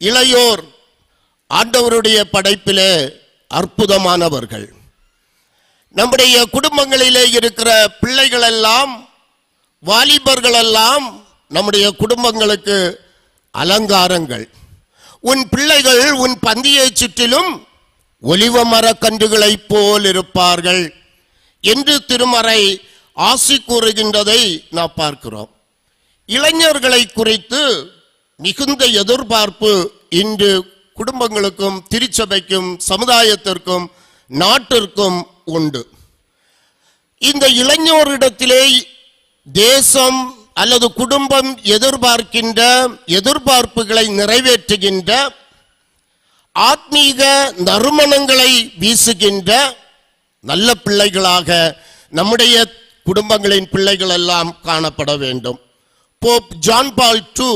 இளையோர் ஆண்டவருடைய படைப்பிலே அற்புதமானவர்கள். நம்முடைய குடும்பங்களிலே இருக்கிற பிள்ளைகள் எல்லாம் வாலிபர்கள் எல்லாம் நம்முடைய குடும்பங்களுக்கு அலங்காரங்கள். உன் பிள்ளைகள் உன் பந்தியைச் சுற்றிலும் ஒலிவ மரக்கன்றுகளைப் போல் இருப்பார்கள் என்று திருமறை ஆசி கூறுகின்றதை நாம் பார்க்கிறோம். இளைஞர்களை குறித்து மிகுந்த எதிர்பார்ப்பு இன்று குடும்பங்களுக்கும் திருச்சபைக்கும் சமுதாயத்திற்கும் நாட்டிற்கும் உண்டு. இந்த இளைஞரிடத்திலே தேசம் அல்லது குடும்பம் எதிர்பார்க்கின்ற எதிர்பார்ப்புகளை நிறைவேற்றுகின்ற ஆத்மீக நறுமணங்களை வீசுகின்ற நல்ல பிள்ளைகளாக நம்முடைய குடும்பங்களின் பிள்ளைகள் எல்லாம் காணப்பட வேண்டும். போப் ஜான் பால் டூ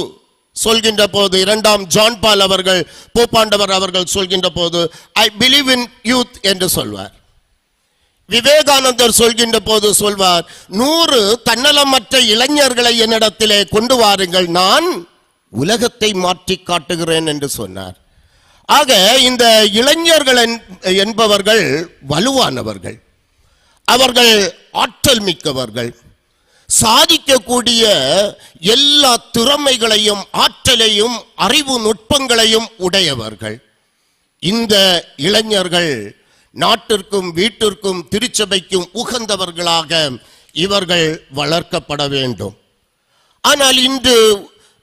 சொல்கின்ற போது இரண்டாம் ஜான் பால் அவர்கள் போப்பாண்டவர் அவர்கள் சொல்கின்ற போது ஐ பிலீவ் இன் யூத் என்று சொல்வார். விவேகானந்தர் சொல்கின்ற போது சொல்வார் நூறு தன்னலமற்ற இளைஞர்களை என்னிடத்திலே கொண்டு வாருங்கள். நான் உலகத்தை மாற்றி காட்டுகிறேன் என்று சொன்னார். ஆக இந்த இளைஞர்கள் என்- என்பவர்கள் வலுவானவர்கள். அவர்கள் ஆற்றல் மிக்கவர்கள். சாதிக்கக்கூடிய எல்லா திறமைகளையும் ஆற்றலையும் அறிவு நுட்பங்களையும் உடையவர்கள். இந்த இளைஞர்கள் நாட்டிற்கும் வீட்டிற்கும் திருச்சபைக்கும் உகந்தவர்களாக இவர்கள் வளர்க்கப்பட வேண்டும். ஆனால் இன்று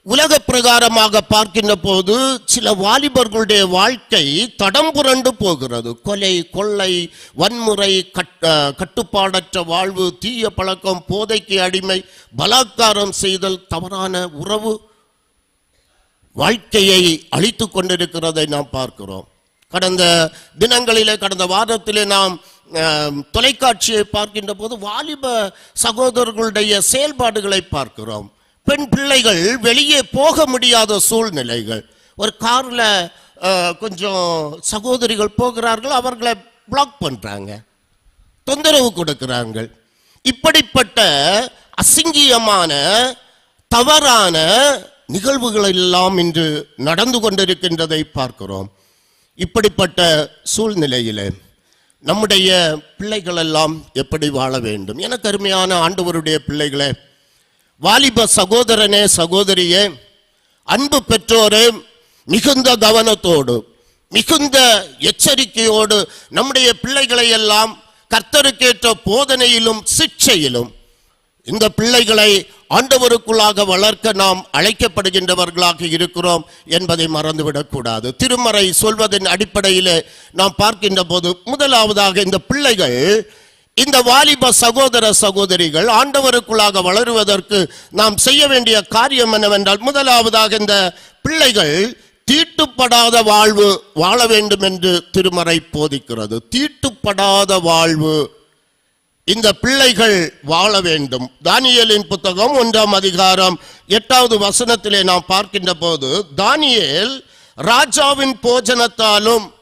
உலக பிரகாரமாக பார்க்கின்ற போது சில வாலிபர்களுடைய வாழ்க்கை தடம் புரண்டு போகிறது. கொலை கொள்ளை வன்முறை கட் கட்டுப்பாடற்ற வாழ்வு தீய பழக்கம் போதைக்கு அடிமை பலாத்காரம் செய்தல் தவறான உறவு வாழ்க்கையை அழித்து கொண்டிருக்கிறதை நாம் பார்க்கிறோம். கடந்த தினங்களிலே கடந்த வாரத்திலே நாம் தொலைக்காட்சியை பார்க்கின்ற போது வாலிப சகோதரர்களுடைய செயல்பாடுகளை பார்க்கிறோம். பெண் பிள்ளைகள் வெளியே போக முடியாத சூழ்நிலைகள். ஒரு காரில் கொஞ்சம் சகோதரிகள் போகிறார்கள் அவர்களை பிளாக் பண்ணுறாங்க தொந்தரவு கொடுக்கிறார்கள். இப்படிப்பட்ட அசிங்கியமான தவறான நிகழ்வுகள் எல்லாம் இன்று நடந்து கொண்டிருக்கின்றதை பார்க்கிறோம். இப்படிப்பட்ட சூழ்நிலையில் நம்முடைய பிள்ளைகளெல்லாம் எப்படி வாழ வேண்டும்? எனக்கு அருமையான ஆண்டவருடைய பிள்ளைகளை வாலிப சகோதரனே சகோதரியே அன்பு பெற்றோரே மிகுந்த கவனத்தோடு மிகுந்த எச்சரிக்கையோடு நம்முடைய பிள்ளைகளை எல்லாம் கர்த்தருக்கேற்ற போதனையிலும் சிக்ஷையிலும் இந்த பிள்ளைகளை ஆண்டவருக்குள்ளாக வளர்க்க நாம் அழைக்கப்படுகின்றவர்களாக இருக்கிறோம் என்பதை மறந்துவிடக்கூடாது. திருமறை சொல்வதன் அடிப்படையிலே நாம் பார்க்கின்ற போது முதலாவதாக இந்த பிள்ளைகள் இந்த வாலிப சகோதர சகோதரிகள் ஆண்டவருக்குள்ளாக வளருவதற்கு நாம் செய்ய வேண்டிய காரியம் என்னவென்றால் முதலாவதாக இந்த பிள்ளைகள் தீட்டுப்படாத வாழ்வு வாழ வேண்டும் என்று திருமறை போதிக்கிறது. தீட்டுப்படாத வாழ்வு. இந்த பிள்ளைகள் வாழ வேண்டும். தானியேலின் புத்தகம் ஒன்றாம் அதிகாரம் எட்டாவது வசனத்திலே நாம் பார்க்கின்ற போது தானியேல் ராஜாவின் போஜனத்தாலும்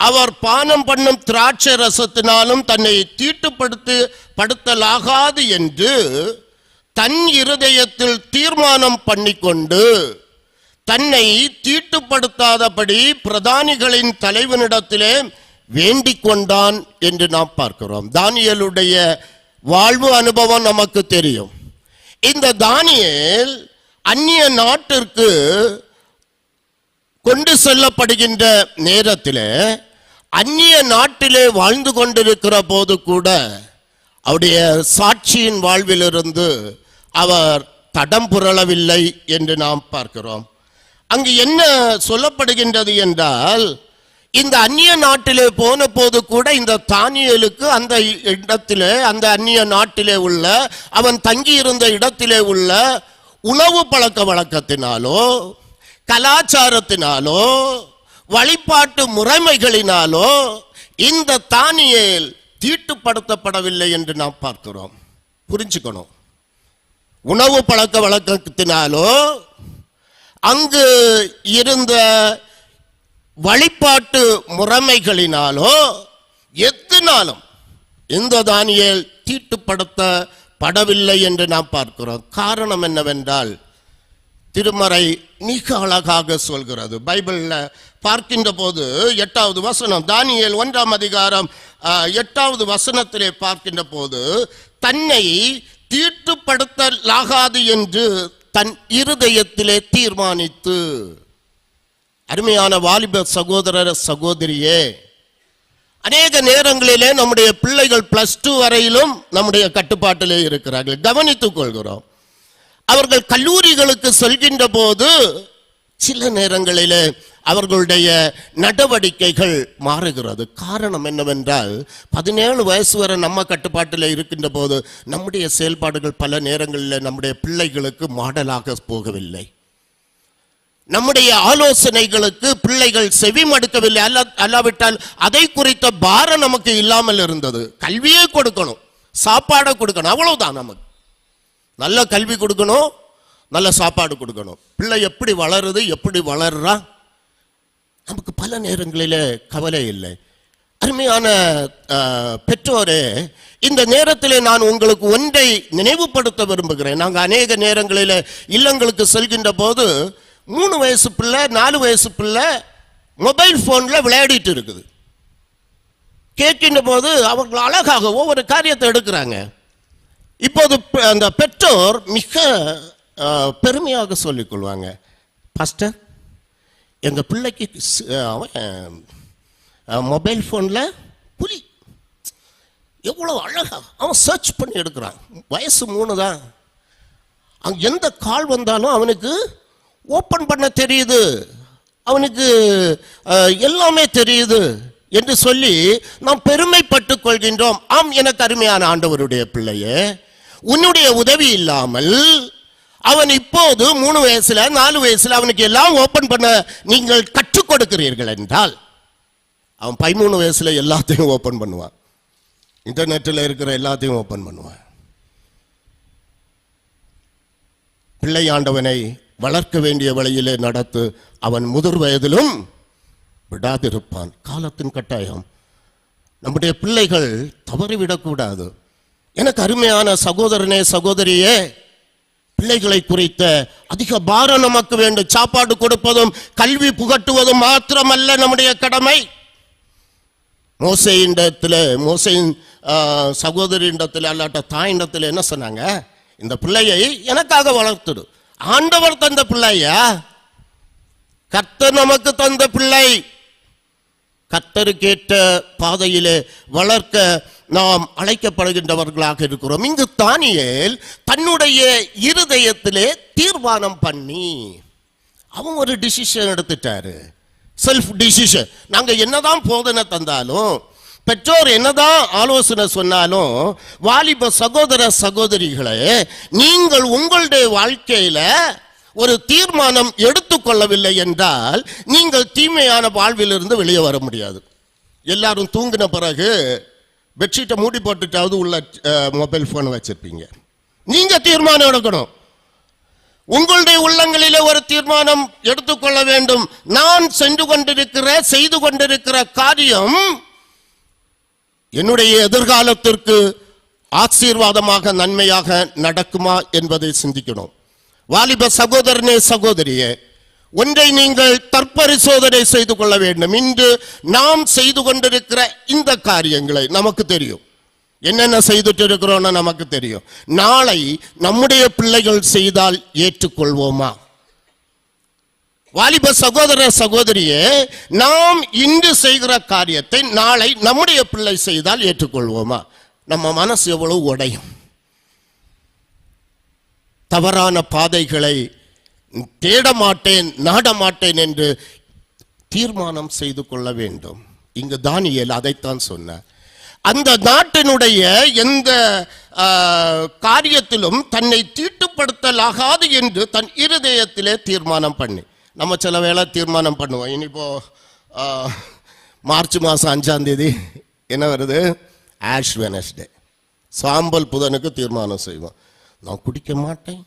அவர் பானம் பண்ணும் திராட்சை ரசத்தினாலும் தன்னை தீட்டுப்படுத்து படுத்தலாகாது என்று தன் இருதயத்தில் தீர்மானம் பண்ணிக்கொண்டு தன்னை தீட்டுப்படுத்தாதபடி பிரதானிகளின் தலைவனிடத்திலே வேண்டிக் கொண்டான் என்று நாம் பார்க்கிறோம். தானியலுடைய வாழ்வு அனுபவம் நமக்கு தெரியும். இந்த தானியல் அந்நிய நாட்டிற்கு கொண்டு செல்லப்படுகின்ற நேரத்தில் அந்நிய நாட்டிலே வாழ்ந்து கொண்டிருக்கிற போது கூட அவருடைய சாட்சியின் வாழ்விலிருந்து அவர் தடம் புரளவில்லை என்று நாம் பார்க்கிறோம். அங்கு என்ன சொல்லப்படுகின்றது என்றால் இந்த அந்நிய நாட்டிலே போன போது கூட இந்த தானியலுக்கு அந்த இடத்திலே அந்த அந்நிய நாட்டிலே உள்ள அவன் தங்கியிருந்த இடத்திலே உள்ள உணவு பழக்க வழக்கத்தினாலோ கலாச்சாரத்தினாலோ வழிபாட்டு முறைமைகளினாலோ இந்த தானியல் தீட்டுப்படுத்தப்படவில்லை என்று நாம் பார்க்கிறோம். புரிஞ்சுக்கணும். உணவு பழக்க வழக்கத்தினாலோ அங்கு இருந்த வழிபாட்டு முறைமைகளினாலோ எத்தினாலும் இந்த தானியல் தீட்டுப்படுத்தப்படவில்லை என்று நாம் பார்க்கிறோம். காரணம் என்னவென்றால் திருமறை மிக அழகாக சொல்கிறது. பைபிளில் பார்க்கின்ற போது எட்டாவது வசனம் தானியல் ஒன்றாம் அதிகாரம் எட்டாவது வசனத்திலே பார்க்கின்ற போது தன்னை தீட்டுப்படுத்தலாகாது என்று தன் இருதயத்திலே தீர்மானித்து. அருமையான வாலிப சகோதரர் சகோதரியே அநேக நேரங்களிலே நம்முடைய பிள்ளைகள் பிளஸ் டூ வரையிலும் நம்முடைய கட்டுப்பாட்டிலே இருக்கிறார்கள். கவனித்துக் கொள்கிறோம். அவர்கள் கல்லூரிகளுக்கு செல்கின்ற போது சில நேரங்களில் அவர்களுடைய நடவடிக்கைகள் மாறுகிறது. காரணம் என்னவென்றால் பதினேழு வயசு வரை நம்ம கட்டுப்பாட்டில் இருக்கின்ற போது நம்முடைய செயல்பாடுகள் பல நேரங்களில் நம்முடைய பிள்ளைகளுக்கு மாடலாக போகவில்லை. நம்முடைய ஆலோசனைகளுக்கு பிள்ளைகள் செவிமடுக்கவில்லை. அல்ல அல்லாவிட்டால் அதை குறித்த பாரம் நமக்கு இல்லாமல் இருந்தது. கல்வியே கொடுக்கணும் சாப்பாடை கொடுக்கணும் அவ்வளவுதான் நமக்கு. நல்ல கல்வி கொடுக்கணும் நல்ல சாப்பாடு கொடுக்கணும். பிள்ளை எப்படி வளருது எப்படி வளர்றா? நமக்கு பல நேரங்களில் கவலை இல்லை. அருமையான பெற்றோரே இந்த நேரத்தில் நான் உங்களுக்கு ஒன்றை நினைவுபடுத்த விரும்புகிறேன். நாங்கள் அநேக நேரங்களில் இல்லங்களுக்கு செல்கின்ற போது மூணு வயசு பிள்ளை நாலு வயசு பிள்ளை மொபைல் ஃபோனில் விளையாடிட்டு இருக்குது. கேட்கின்ற போது அவர்கள் அழகாக ஒவ்வொரு காரியத்தை எடுக்கிறாங்க. இப்போது பெ- அந்த பெற்றோர் மிக பெருமையாக சொல்லிக் கொள்வாங்க. பாஸ்டர் எங்கள் பிள்ளைக்கு அவன் மொபைல் ஃபோனில் புலி. எவ்வளோ அழகா அவன் சர்ச் பண்ணி எடுக்கிறான். வயசு மூணு தான். அங்கே எந்த கால் வந்தாலும் அவனுக்கு ஓப்பன் பண்ண தெரியுது. அவனுக்கு எல்லாமே தெரியுது. என்று சொல்லி நாம் பெருமைப்பட்டுக் கொள்கின்றோம். ஆம் எனக்கு அருமையான ஆண்டவருடைய பிள்ளையே உன்னுடைய உதவி இல்லாமல் அவன் இப்போது மூணு வயசுல நாலு வயசுல அவனுக்கு எல்லாம் ஓபன் பண்ண நீங்கள் கற்றுக் கொடுக்கிறீர்கள் என்றால் அவன் பதிமூணு வயசுல எல்லாத்தையும் ஓபன் பண்ணுவான். இன்டர்நெட்டில் இருக்கிற எல்லாத்தையும் ஓபன் பண்ணுவான். பிள்ளையாண்டவனை வளர்க்க வேண்டிய வழியிலே நடத்து அவன் முதிர் வயதிலும் விடாதிருப்பான். காலத்தின் கட்டாயம். நம்முடைய பிள்ளைகள் தவறிவிடக்கூடாது. எனக்கு அருமையான சகோதரனே சகோதரியே பிள்ளைகளை குறித்த அதிக பாரம் நமக்கு வேண்டும். சாப்பாடு கொடுப்பதும் கல்வி புகட்டுவதும் மாத்திரமல்ல நம்முடைய கடமை. மோசையிடத்தில் மோசையின் சகோதரியிடத்தில் அல்லாட்ட தாய் இடத்துல என்ன சொன்னாங்க? இந்த பிள்ளையை எனக்காக வளர்த்துடு. ஆண்டவர் தந்த பிள்ளையா? கர்த்தர் நமக்கு தந்த பிள்ளை. கத்தருக்கேற்ற பாதையிலே வளர்க்க நாம் அழைக்கப்படுகின்றவர்களாக இருக்கிறோம். இங்கு தானியல் தன்னுடைய இருதயத்திலே தீர்மானம் பண்ணி அவன் ஒரு டிசிஷன் எடுத்துட்டாரு. செல்ஃப் டிசிஷன் நாங்கள் என்னதான் போதனை தந்தாலும் பெற்றோர் என்னதான் ஆலோசனை சொன்னாலும் வாலிப சகோதர சகோதரிகளே நீங்கள் உங்களுடைய வாழ்க்கையில ஒரு தீர்மானம் எடுத்துக்கொள்ளவில்லை என்றால் நீங்கள் தீமையான வாழ்விலிருந்து வெளியே வர முடியாது. எல்லாரும் தூங்கின பிறகு பெட்ஷீட்டை மூடி போட்டுட்டாவது உள்ள மொபைல் ஃபோனை வச்சிருப்பீங்க. நீங்க தீர்மானம் எடுக்கணும். உங்களுடைய உள்ளங்களிலே ஒரு தீர்மானம் எடுத்துக்கொள்ள வேண்டும். நான் சென்று கொண்டிருக்கிற செய்து கொண்டிருக்கிற காரியம் என்னுடைய எதிர்காலத்திற்கு ஆசீர்வாதமாக நன்மையாக நடக்குமா என்பதை சிந்திக்கணும். வாலிப சகோதரனே சகோதரியே ஒன்றை நீங்கள் தற்பரிசோதனை செய்து கொள்ள வேண்டும். இன்று நாம் செய்து கொண்டிருக்கிற இந்த காரியங்களை நமக்கு தெரியும். என்னென்ன செய்துட்டு இருக்கிறோம்னு நமக்கு தெரியும். நாளை நம்முடைய பிள்ளைகள் செய்தால் ஏற்றுக்கொள்வோமா? வாலிப சகோதர சகோதரியே நாம் இன்று செய்கிற காரியத்தை நாளை நம்முடைய பிள்ளை செய்தால் ஏற்றுக்கொள்வோமா? நம்ம மனசு எவ்வளவு உடையும். தவறான பாதைகளை தேட மாட்டேன் நாட மாட்டேன் என்று தீர்மானம் செய்து கொள்ள வேண்டும். இங்கு தானியல் அதைத்தான் சொன்ன அந்த நாட்டினுடைய எந்த காரியத்திலும் தன்னை தீட்டுப்படுத்தலாகாது என்று தன் இருதயத்திலே தீர்மானம் பண்ணி. நம்ம சில வேளை தீர்மானம் பண்ணுவோம். இனிப்போ மார்ச் மாதம் அஞ்சாம் தேதி என்ன வருது? Ash Wednesday. சாம்பல் புதனுக்கு தீர்மானம் செய்வோம். நான் குடிக்க மாட்டேன்.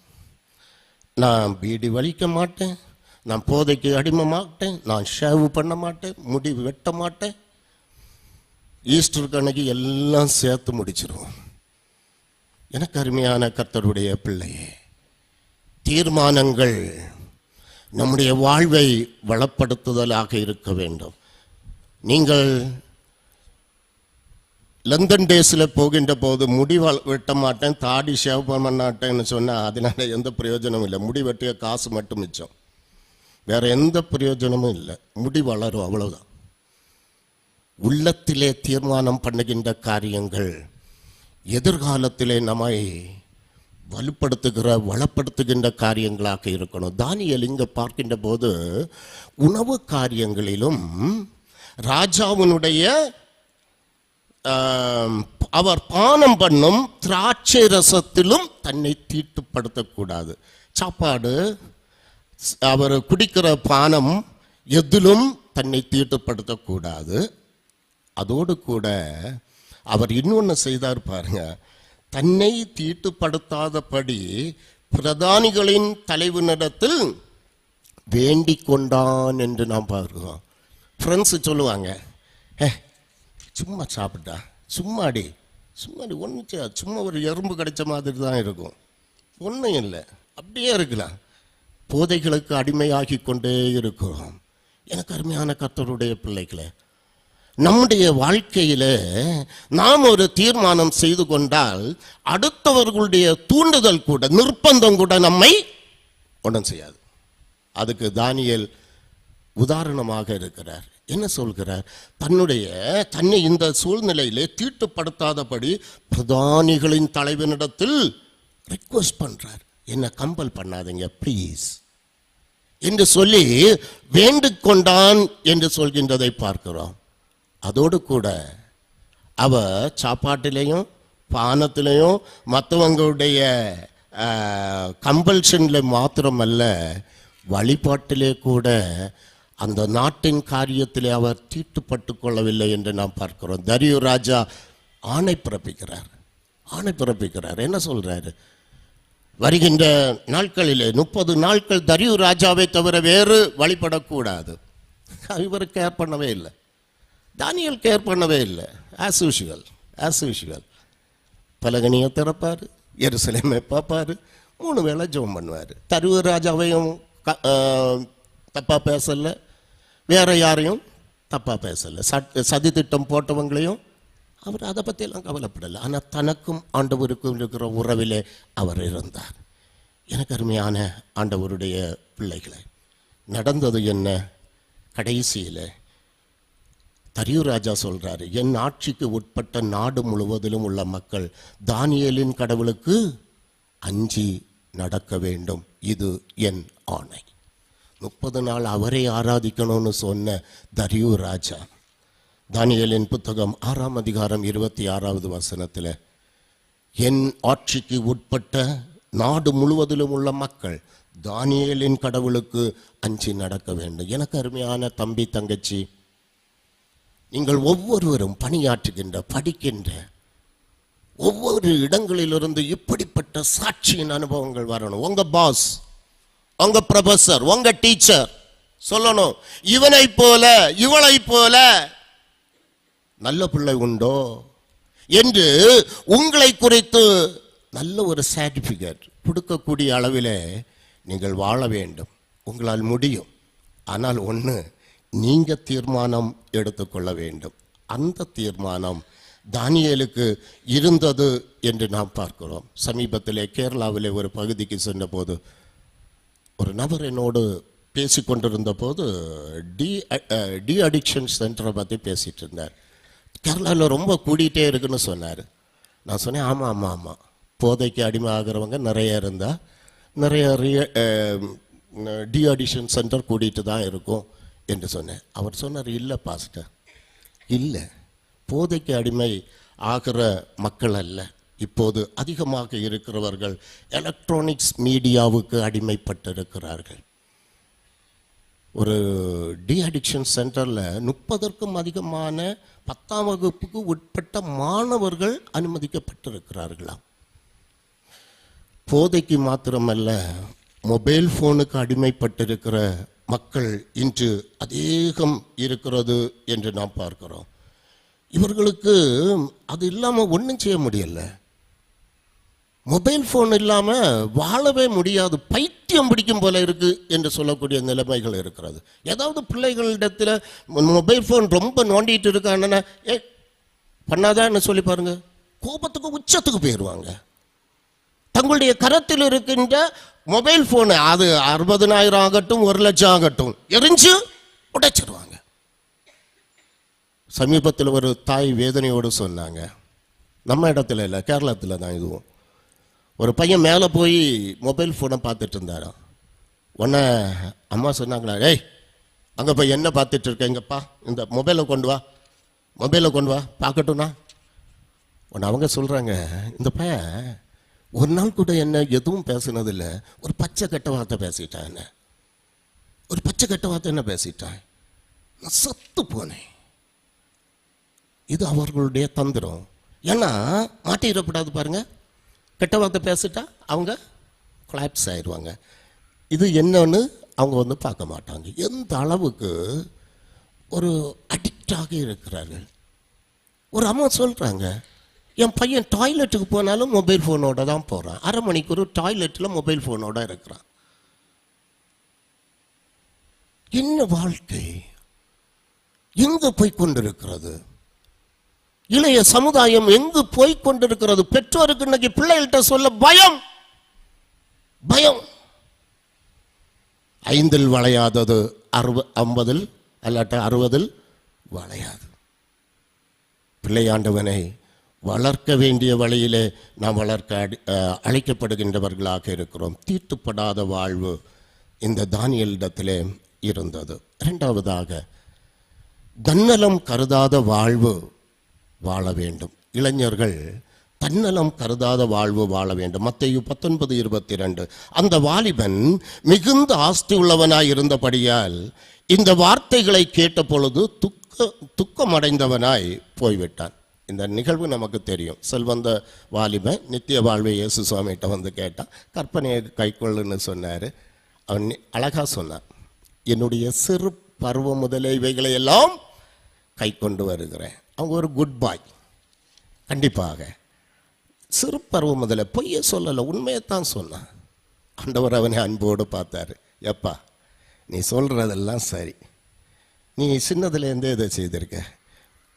நான் பீடி வலிக்க மாட்டேன். நான் போதைக்கு அடிமை மாட்டேன். நான் ஷேவ் பண்ண மாட்டேன். முடி வெட்ட மாட்டேன். ஈஸ்டருக்கு அன்னைக்கு எல்லாம் சேர்த்து முடிச்சிருவோம். எனக்கு அருமையான கர்த்தருடைய பிள்ளையே தீர்மானங்கள் நம்முடைய வாழ்வை வளப்படுத்துதலாக இருக்க வேண்டும். நீங்கள் லண்டன் டேஸில் போகின்ற போது முடி வள- வெட்ட மாட்டேன் தாடி ஷேவ் பண்ண மாட்டேன்னு சொன்னால் அதனால் எந்த பிரயோஜனமும் இல்லை. முடி வெட்டிய காசு மட்டும் மிச்சம். வேற எந்த பிரயோஜனமும் இல்லை. முடி வளரும் அவ்வளோதான் உள்ளத்திலே தீர்மானம் பண்ணுகின்ற காரியங்கள் எதிர்காலத்திலே நம்மை வலுப்படுத்துகிற வளப்படுத்துகின்ற காரியங்களாக இருக்கணும். தானியல் இங்கே பார்க்கின்ற போது உணவு காரியங்களிலும் ராஜாவினுடைய அவர் பானம் பண்ணும் திராட்சை ரசத்திலும் தன்னை தீட்டுப்படுத்தக்கூடாது. சாப்பாடு அவர் குடிக்கிற பானம் எதிலும் தன்னை தீட்டுப்படுத்தக்கூடாது. அதோடு கூட அவர் இன்னொன்று செய்தார் பாருங்க. தன்னை தீட்டுப்படுத்தாதபடி பிரதானிகளின் தலைவனிடத்தில் வேண்டிக் கொண்டான் என்று நாம் பார்க்கிறோம். ஃப்ரெண்ட்ஸு சொல்லுவாங்க. "ஏ, சும்மா சாப்பிட்டா? சும்மாடி. சும்மாடி ஒன்றும் சும்மா ஒரு எறும்பு கிடைச்ச மாதிரி தான் இருக்கும். ஒன்றும் இல்லை. அப்படியே இருக்கலாம். போதைகளுக்கு அடிமையாகி கொண்டே இருக்கிறோம் எனக்கு அருமையான கத்தருடைய பிள்ளைகளே நம்முடைய வாழ்க்கையில் நாம் ஒரு தீர்மானம் செய்து கொண்டால் அடுத்தவர்களுடைய தூண்டுதல் கூட நிர்பந்தம் கூட நம்மை ஒன்றும் செய்யாது. அதுக்கு தானியல் உதாரணமாக இருக்கிறார். என்ன சொல்கிறார்? தன்னுடைய தன்னை இந்த சூழ்நிலையிலே தீட்டுப்படுத்தாதபடி பிரதானிகளின் தலைவனிடத்தில் ரிக்வஸ்ட் பண்ணுறார் என்னை கம்பல் பண்ணாதீங்க ப்ளீஸ் என்று சொல்லி வேண்டு கொண்டான் என்று சொல்கின்றதை பார்க்கிறோம். அதோடு கூட அவ சாப்பாட்டிலையும் பானத்திலையும் மற்றவங்களுடைய கம்பல்ஷனில் மாத்திரமல்ல வழிபாட்டிலே கூட அந்த நாட்டின் காரியத்திலே அவர் தீட்டுப்பட்டு கொள்ளவில்லை என்று நாம் பார்க்கிறோம். தரியு ராஜா ஆணை பிறப்பிக்கிறார். ஆணை பிறப்பிக்கிறார். என்ன சொல்கிறாரு வருகின்ற நாட்களிலே முப்பது நாட்கள் தரியு ராஜாவை தவிர வேறு வழிபடக்கூடாது. இவர் கேர் பண்ணவே இல்லை. தானியல் கேர் பண்ணவே இல்லை. ஆஸ் யூஷுவல் ஆஸ் யூஷுவல் பலகனியை திறப்பார் எருசலேமை பார்ப்பார் மூணு வேளை ஜெபம் பண்ணுவார். தருவ ராஜாவையும் க- பேசலை. வேற யாரையும் தப்பாக பேசலை. சட் சதி திட்டம் போட்டவங்களையும் அவர் அதை பற்றியெல்லாம் கவலைப்படலை. ஆனால் தனக்கும் ஆண்டவருக்கும் இருக்கிற உறவிலே அவர் இருந்தார். எனக்கு அருமையான ஆண்டவருடைய பிள்ளைகளை நடந்தது என்ன? கடைசியில் தரியு ராஜா சொல்கிறாரு என் ஆட்சிக்கு உட்பட்ட நாடு முழுவதிலும் உள்ள மக்கள் தானியலின் கடவுளுக்கு அஞ்சி நடக்க வேண்டும். இது என் ஆணை. முப்பது நாள் அவரை ஆராதிக்கணும்னு சொன்ன தரியு ராஜா. தானியலின் புத்தகம் ஆறாம் அதிகாரம் இருபத்தி ஆறாவது வசனத்தில் என் ஆட்சிக்கு உட்பட்ட நாடு முழுவதிலும் உள்ள மக்கள் தானியலின் கடவுளுக்கு அஞ்சி நடக்க வேண்டும். எனக்கு அருமையான தம்பி தங்கச்சி நீங்கள் ஒவ்வொருவரும் பணியாற்றுகின்ற படிக்கின்ற ஒவ்வொரு இடங்களிலிருந்து இப்படிப்பட்ட சாட்சியின் அனுபவங்கள் வரணும். உங்கள் பாஸ் உங்க ப்ரொஃபசர் உங்க டீச்சர் சொல்லணும். இவனை போல இவளை போல. நல்ல பிள்ளை உண்டோ? என்று உங்களை குறித்து நல்ல ஒரு சர்டிஃபிகேட் கொடுக்கக்கூடிய அளவிலே நீங்கள் வாழ வேண்டும். உங்களால் முடியும். ஆனால் ஒன்று நீங்கள் தீர்மானம் எடுத்துக்கொள்ள வேண்டும். அந்த தீர்மானம் தானியலுக்கு இருந்தது என்று நாம் பார்க்கிறோம். சமீபத்திலே கேரளாவிலே ஒரு பகுதிக்கு சென்றபோது ஒரு நபர் என்னோடு பேசி கொண்டிருந்த போது டி டி அடிக்ஷன் சென்டரை பற்றி பேசிகிட்டு இருந்தார். கேரளாவில் ரொம்ப கூடிகிட்டே இருக்குன்னு சொன்னார். நான் சொன்னேன் ஆமாம் ஆமாம் ஆமாம் போதைக்கு அடிமை ஆகிறவங்க நிறைய இருந்தால் நிறைய ரிய டி அடிஷன் சென்டர் கூட்டிகிட்டு தான் இருக்கும் என்று சொன்னேன். அவர் சொன்னார் இல்லை பாஸ்டர். இல்லை. போதைக்கு அடிமை ஆகிற மக்கள் அல்ல. இப்போது அதிகமாக இருக்கிறவர்கள் எலக்ட்ரானிக்ஸ் மீடியாவுக்கு அடிமைப்பட்டிருக்கிறார்கள். ஒரு டி அடிக்ஷன் சென்டரில் முப்பதற்கும் அதிகமான பத்தாம் வகுப்புக்கு உட்பட்ட மாணவர்கள் அனுமதிக்கப்பட்டிருக்கிறார்களாம். போதைக்கு மாத்திரமல்ல மொபைல் ஃபோனுக்கு அடிமைப்பட்டிருக்கிற மக்கள் இன்று அதிகம் இருக்கிறது என்று நாம் பார்க்கிறோம். இவர்களுக்கு அது இல்லாமல் ஒன்றும் செய்ய முடியல. மொபைல் ஃபோன் இல்லாமல் வாழவே முடியாது. பைத்தியம் பிடிக்கும் போல இருக்குது என்று சொல்லக்கூடிய நிலைமைகள் இருக்கிறது. ஏதாவது பிள்ளைகளிடத்தில் மொபைல் ஃபோன் ரொம்ப நோண்டிட்டு இருக்காங்கன்னா ஏ பண்ணாதான்னு சொல்லி பாருங்க. கோபத்துக்கு உச்சத்துக்கு போயிடுவாங்க தங்களுடைய கரத்தில் இருக்கின்ற மொபைல் ஃபோனு அது அறுபதனாயிரம் ஆகட்டும் ஒரு லட்சம் ஆகட்டும் எரிஞ்சு உடைச்சிடுவாங்க சமீபத்தில் ஒரு தாய் வேதனையோடு சொன்னாங்க. நம்ம இடத்துல இல்லை கேரளத்தில் தான் இதுவும். ஒரு பையன் மேலே போய் மொபைல் ஃபோனை பார்த்துட்டு இருந்தாராம் உடனே அம்மா சொன்னாங்களா ஏய் அங்கே போய் என்ன பார்த்துட்டு இருக்கேங்கப்பா இந்த மொபைலை கொண்டு வா மொபைலை கொண்டு வா பார்க்கட்டும்னா? உடனே அவங்க சொல்கிறாங்க இந்த பையன் ஒரு நாள் கூட என்ன எதுவும் பேசுனதில்லை. ஒரு பச்சை கெட்ட வார்த்தை பேசிட்டான் என்ன. ஒரு பச்சை கெட்ட வார்த்தை என்ன பேசிட்டான்? நான் சத்து போனேன். இது அவர்களுடைய தந்திரம். ஏன்னா மாட்டிடக்கூடாது பாருங்கள் கெட்ட வார்த்தை பேசிட்டா அவங்க கொலாப்ஸ் ஆயிடுவாங்க. இது என்னன்னு அவங்க வந்து பார்க்க மாட்டாங்க. எந்த அளவுக்கு ஒரு அடிக்டாக இருக்கிறார்கள்? ஒரு அம்மா சொல்கிறாங்க என் பையன் டாய்லெட்டுக்கு போனாலும் மொபைல் ஃபோனோட தான் போகிறான் அரை மணிக்கூர் டாய்லெட்டில் மொபைல் ஃபோனோட இருக்கிறான். என்ன வாழ்க்கை? எங்கே போய் கொண்டிருக்கிறது? இளைய சமுதாயம் எங்கு போய் கொண்டிருக்கிறது பெற்றோருக்கு இன்னைக்கு பிள்ளைகள்கிட்ட சொல்ல பயம். பயம். ஐந்தில் வளையாதது அறுப ஐம்பதில் அல்லாட்ட அறுபதில் வளையாது. பிள்ளையாண்டவனை வளர்க்க வேண்டிய வழியிலே நாம் வளர்க்க அஹ், அழைக்கப்படுகின்றவர்களாக இருக்கிறோம். தீட்டுப்படாத வாழ்வு இந்த தானியலிடத்திலே இருந்தது. இரண்டாவதாக தன்னலம் கருதாத வாழ்வு வாழ வேண்டும். இளைஞர்கள் தன்னலம் கருதாத வாழ்வு வாழ வேண்டும். மத்தையு பத்தொன்பது இருபத்தி ரெண்டு அந்த வாலிபன் மிகுந்த ஆஸ்தி உள்ளவனாய் இருந்தபடியால் இந்த வார்த்தைகளை கேட்ட பொழுது துக்க துக்கமடைந்தவனாய் போய்விட்டான். இந்த நிகழ்வு நமக்கு தெரியும். செல்வந்த வாலிபன் நித்திய வாழ்வை இயேசு சுவாமிகிட்ட வந்து கேட்டான். கற்பனையை கைக்கொள்ளுன்னு சொன்னார். அவன் அழகாக சொன்னான். என்னுடைய சிறு பருவம் முதலே இவைகளை எல்லாம் கை கொண்டு வருகிறேன். அவங்க ஒரு குட் பாய் கண்டிப்பாக. சிறு பருவம் முதல்ல பொய்ய சொல்லலை உண்மையைத்தான் சொன்னான். ஆண்டவர் அவனை அன்போடு பார்த்தாரு. எப்பா நீ சொல்கிறதெல்லாம் சரி. நீ சின்னதுலேருந்தே இதை செய்திருக்க.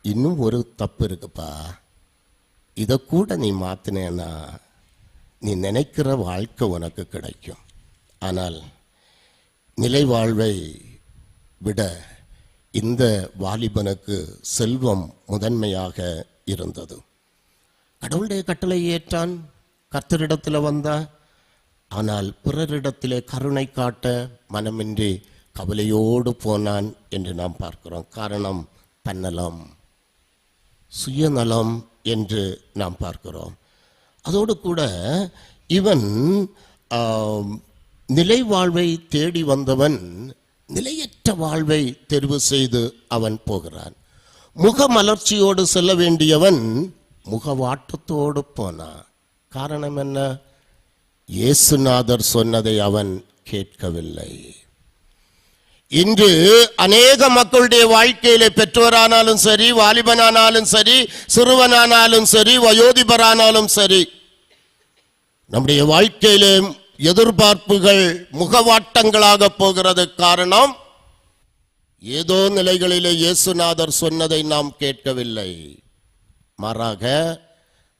இன்னும் ஒரு தப்பு இருக்குப்பா. இதை கூட நீ மாற்றினேன்னா நீ நினைக்கிற வாழ்க்கை உனக்கு கிடைக்கும். ஆனால் நிலை வாழ்வை விட இந்த வாலிபனுக்கு செல்வம் முதன்மையாக இருந்தது. கடவுளுடைய கட்டளை ஏற்றான் கர்த்தரிடத்தில் வந்த ஆனால் பிறரிடத்திலே கருணை காட்ட மனமின்றி கவலையோடு போனான் என்று நாம் பார்க்கிறோம். காரணம் தன்னலம் சுயநலம் என்று நாம் பார்க்கிறோம். அதோடு கூட இவன் நிலை வாழ்வை தேடி வந்தவன் நிலையற்ற வாழ்வை தெரிவு செய்து அவன் போகிறான். முகமலர்ச்சியோடு செல்ல வேண்டியவன் முகவாட்டத்தோடு போனான். காரணம் என்ன? இயேசுநாதர் சொன்னதை அவன் கேட்கவில்லை. இன்று அநேக மக்களுடைய வாழ்க்கையிலே பெற்றோரானாலும் சரி வாலிபனானாலும் சரி சிறுவனானாலும் சரி வயோதிபரானாலும் சரி நம்முடைய வாழ்க்கையிலே எதிர்பார்ப்புகள் முகவாட்டங்களாக போகிறது காரணம் ஏதோ நிலைகளிலே இயேசுநாதர் சொன்னதை நாம் கேட்கவில்லை. மாறாக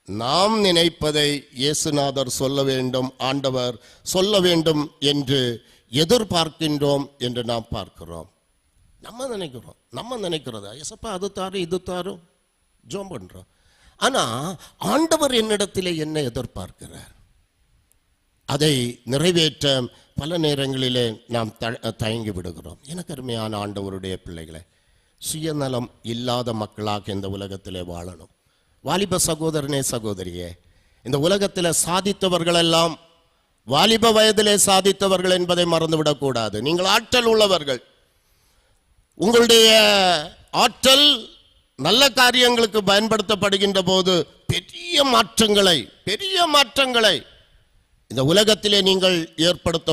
நாம் நினைப்பதை இயேசுநாதர் சொல்ல வேண்டும் ஆண்டவர் சொல்ல வேண்டும் என்று எதிர்பார்க்கின்றோம் என்று நாம் பார்க்கிறோம். நம்ம நினைக்கிறோம் நம்ம நினைக்கிறதா எசப்பா அது தாரு இது தாரும் ஜோம் பண்ணுறோம் ஆனால் ஆண்டவர் என்னிடத்தில் என்ன எதிர்பார்க்கிறார்? அதை நிறைவேற்ற பல நேரங்களிலே நாம் த- தயங்கி விடுகிறோம். எனக்கு அருமையான ஆண்டவருடைய பிள்ளைகளை சுயநலம் இல்லாத மக்களாக இந்த உலகத்திலே வாழணும். வாலிப சகோதரனே சகோதரியே இந்த உலகத்தில் சாதித்தவர்களெல்லாம் வாலிப வயதிலே சாதித்தவர்கள் என்பதை மறந்துவிடக்கூடாது. நீங்கள் ஆற்றல் உள்ளவர்கள். உங்களுடைய ஆற்றல் நல்ல காரியங்களுக்கு பயன்படுத்தப்படுகின்ற போது பெரிய மாற்றங்களை பெரிய மாற்றங்களை இந்த உலகத்திலே நீங்கள் ஏற்படுத்த